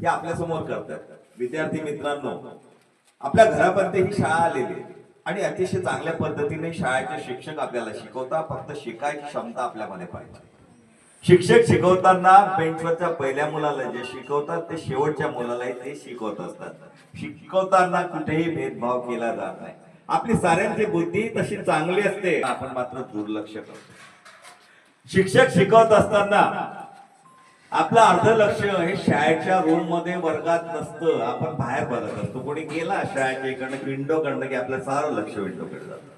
हे आपल्यासमोर करतात. विद्यार्थी मित्रांनो आपल्या घरापर्यंत ही शाळा आलेली आणि अतिशय चांगल्या पद्धतीने शाळेचे शिक्षक आपल्याला शिकवतात. फक्त शिकायची क्षमता आपल्यामध्ये पाहिजे. शिक्षक शिकवताना बेंचवरच्या पहिल्या मुलाला जे शिकवतात ते शेवटच्या मुलालाही ते शिकवत असतात. शिकवताना कुठेही भेदभाव केला जात नाही. आपली साऱ्यांची बुद्धी तशी चांगली असते. आपण मात्र दुर्लक्ष करतो. शिक्षक शिकवत असताना आपलं अर्ध लक्ष हे शाळेच्या रूममध्ये वर्गात नसतं. आपण बाहेर बघत असतो. कोणी गेला शाळेच्या इकडनं विंडो कडनं की आपलं सारं लक्ष विंडोकडे जातं.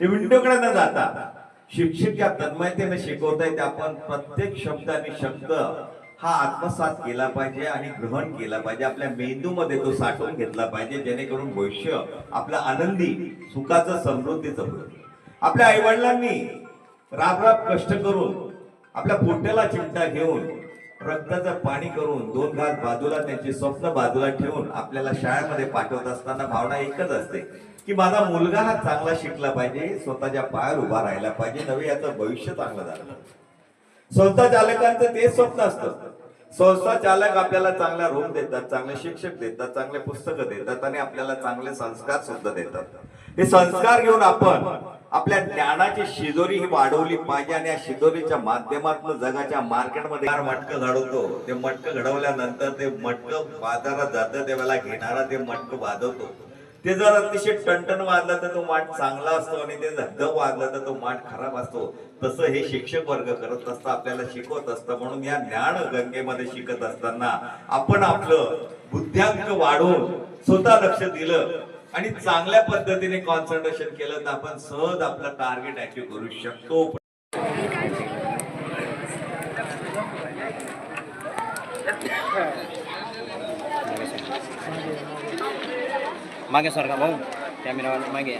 हे विंडोकडे न जाता शिक्षक या तन्मयतेने शिकवताय ते आपण प्रत्येक शब्द आणि शब्द हा आत्मसात केला पाहिजे आणि ग्रहण केला पाहिजे. आपल्या मेंदूमध्ये तो साठवून घेतला पाहिजे. जेणेकरून भविष्य आपलं आनंदी सुखाचं समृद्धीचं होईल. आपल्या आई वडिलांनी राब राब कष्ट करून आपल्या पोट्याला चिंता घेऊन रक्ताचं पाणी करून दोन घात बाजूला त्यांची स्वप्न बाजूला ठेवून आपल्याला शाळेमध्ये पाठवत असताना भावना एकच असते की माझा मुलगा हा चांगला शिकला पाहिजे स्वतःच्या पायावर उभा राहिला पाहिजे नवे याचं भविष्य चांगलं झालं संस्था चालकांचं तेच स्वप्न असतं. संस्था चालक आपल्याला चांगला रूम देतात चांगले शिक्षक देतात चांगले पुस्तकं देतात आणि आपल्याला चांगले संस्कार सुद्धा देतात. हे संस्कार घेऊन आपण आपल्या ज्ञानाची शिजोरी ही वाढवली पाहिजे आणि या शिजोरीच्या माध्यमातून जगाच्या मार्केटमध्ये मटकं घडवतो ते मटकं घडवल्यानंतर ते मटकं बाजारात जातं त्यावेळेला घेणारा ते मटकं वाजवतो. ते जर अतिशय टणटण वाजला तर तो माठ चांगला असतो आणि ते धगधग वाजला तर तो माठ खराब असतो. तसं हे शिक्षक वर्ग करत असतं आपल्याला शिकवत असतं. म्हणून या ज्ञान गंगेमध्ये शिकत असताना आपण आपलं बुद्ध्यांक वाढवून स्वतः लक्ष दिलं. आणि चांगल्या पद्धतीने कॉन्सन्ट्रेशन केलं तर आपण सहज आपलं टार्गेट अचीव करू शकतो मागे सर का भाऊ कॅमेरावाला मागे?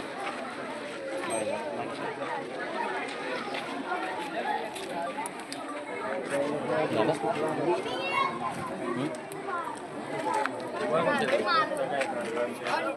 हं?